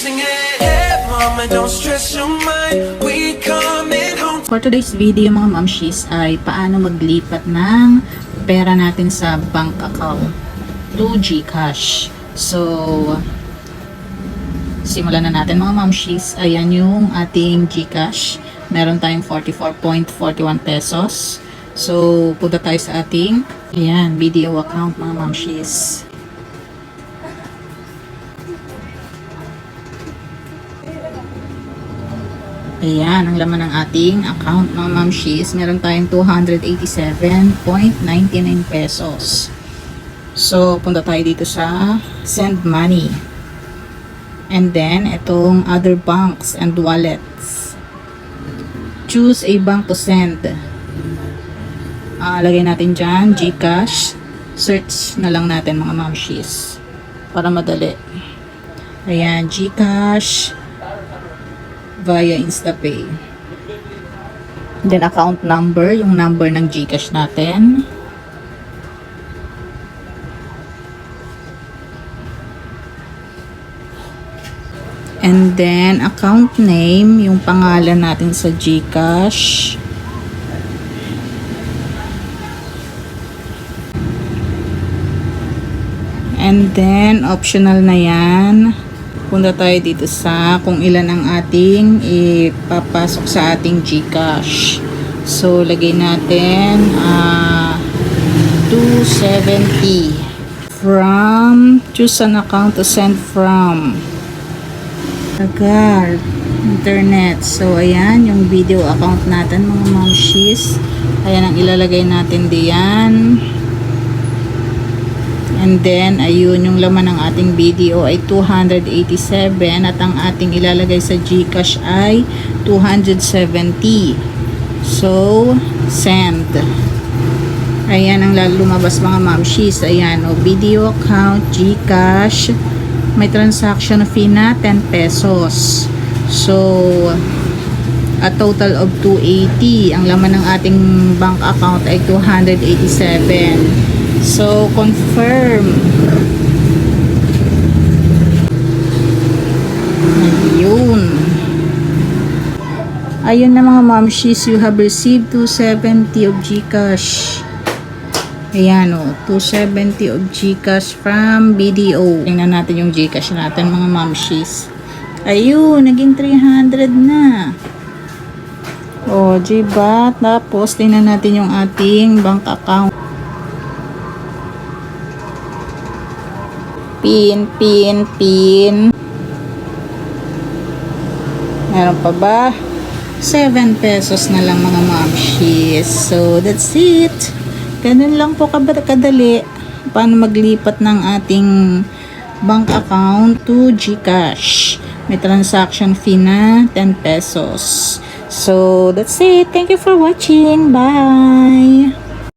singing, hey mama, don't stress your mind. We coming home. For today's video mga mamshis ay paano maglipat ng pera natin sa bank account to Gcash. So, simulan na natin mga mamshis. Ayan yung ating Gcash. Meron tayong 44.41 pesos. So, punta tayo sa ating ayan, video account mga mamshis. Ayan, ang laman ng ating account mga mamshis. Meron tayong 287.99 pesos. So, punta tayo dito sa send money. And then, itong other banks and wallets. Choose a bank to send. Ah, lagay natin dyan, Gcash. Search na lang natin mga mamshis. Para madali. Ayan, Gcash via InstaPay. Then account number, yung number ng GCash natin. And then account name, yung pangalan natin sa GCash. And then optional na yan punta tayo dito sa kung ilan ang ating ipapasok sa ating GCash. So, lagay natin ah 270 from choose an account to send from tagal internet. So, ayan yung video account natin mga mamshis. Ayan ang ilalagay natin diyan. And then, ayun, yung laman ng ating video ay 287 at ang ating ilalagay sa GCash ay 270. So, send. Ayan ang lumabas mga mamshis. Ayan, o, video account, GCash. May transaction fee na 10 pesos. So, a total of 280. Ang laman ng ating bank account ay 287. So, confirm. Ayun. Ayun na mga mamshis, you have received 270 of Gcash. Ayan o, 270 of Gcash from BDO. Tingnan natin yung Gcash natin mga mamshis. Ayun, naging 300 na. O, diba? Tapos, tingnan natin yung ating bank account. Pin, pin, pin. Meron pa ba? 7 pesos na lang mga mamshis. So, that's it. Ganun lang po kadali. Paano maglipat ng ating bank account to GCash. May transaction fee na 10 pesos. So, that's it. Thank you for watching. Bye!